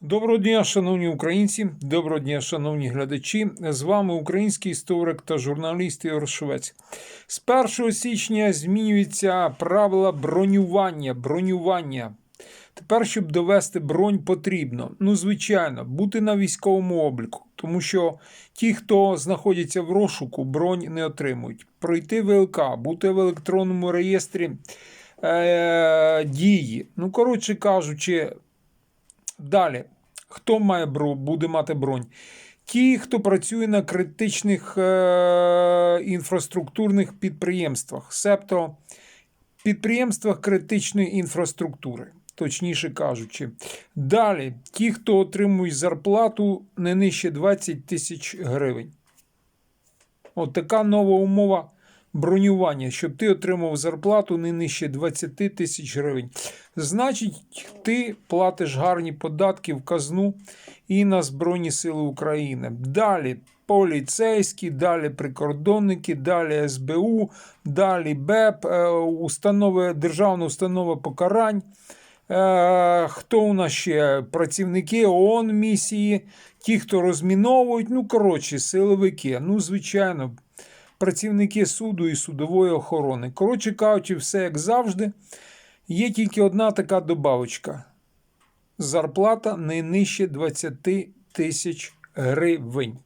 Доброго дня, шановні українці, доброго дня, шановні глядачі. З вами український історик та журналіст Ігор Швець. З 1 січня змінюються правила бронювання. бронювання. Тепер, щоб довести бронь, потрібно, ну, звичайно, бути на військовому обліку, тому що ті, хто знаходяться в розшуку, бронь не отримують. Пройти ВЛК, бути в електронному реєстрі е- дії. Ну, коротше кажучи, Далі, хто має буде мати бронь? Ті, хто працює на критичних е- інфраструктурних підприємствах, себто підприємствах критичної інфраструктури, точніше кажучи. Далі, ті, хто отримують зарплату не нижче 20 тисяч гривень. От така нова умова бронювання, щоб ти отримав зарплату не нижче 20 тисяч гривень. Значить, ти платиш гарні податки в казну і на Збройні Сили України. Далі поліцейські, далі прикордонники, далі СБУ, далі БЕП, е, установи, Державна установа покарань. Е, Хто у нас ще? Працівники ООН місії, ті, хто розміновують, ну, коротше, силовики. Ну, звичайно, працівники суду і судової охорони. Коротше кажучи, все як завжди. Є тільки одна така добавочка. Зарплата не нижче 20 тисяч гривень.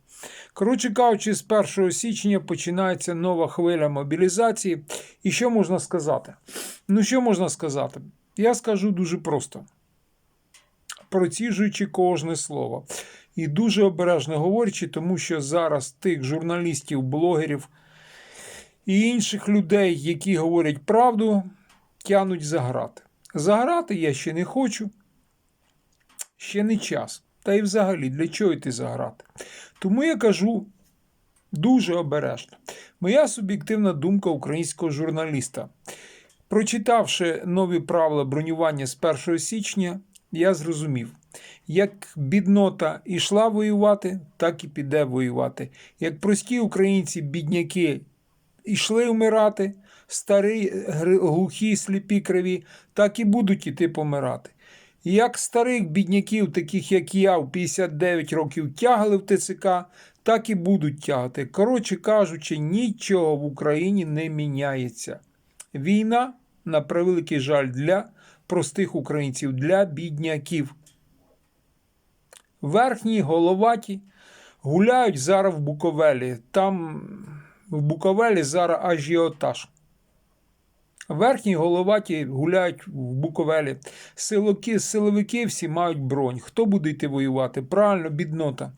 Коротше кажучи, з 1 січня починається нова хвиля мобілізації. І що можна сказати? Ну, що можна сказати? Я скажу дуже просто. Проціжуючи кожне слово. І дуже обережно говорячи, тому що зараз тих журналістів, блогерів і інших людей, які говорять правду, тянуть за грати. За грати я ще не хочу, ще не час. Та й взагалі, для чого йти за грати? Тому я кажу дуже обережно. Моя суб'єктивна думка українського журналіста. Прочитавши нові правила бронювання з 1 січня, я зрозумів, як біднота йшла воювати, так і піде воювати. Як прості українці, бідняки, йшли вмирати, старі, глухі, сліпі криві, так і будуть іти помирати. Як старих бідняків, таких як я, в 59 років тягали в ТЦК, так і будуть тягати. Коротше кажучи, нічого в Україні не міняється. Війна, на превеликий жаль, для простих українців, для бідняків. Верхні головаті гуляють зараз в Буковелі. Там в Буковелі зараз ажіотаж. Верхні головаті гуляють в Буковелі. Силоки, силовики всі мають бронь. Хто буде йти воювати? Правильно, біднота.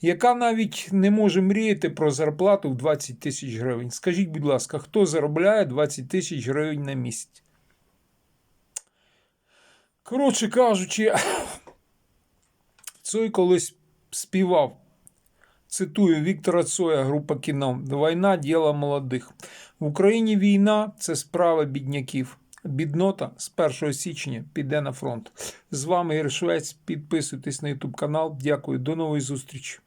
Яка навіть не може мріяти про зарплату в 20 тисяч гривень. Скажіть, будь ласка, хто заробляє 20 тисяч гривень на місяць? Коротше кажучи, Цой колись співав. Цитую Віктора Цоя, група кіно. Війна діло молодих. В Україні війна це справа бідняків. Біднота з 1 січня піде на фронт. З вами Ігор Швець. Підписуйтесь на YouTube канал. Дякую. До нової зустрічі.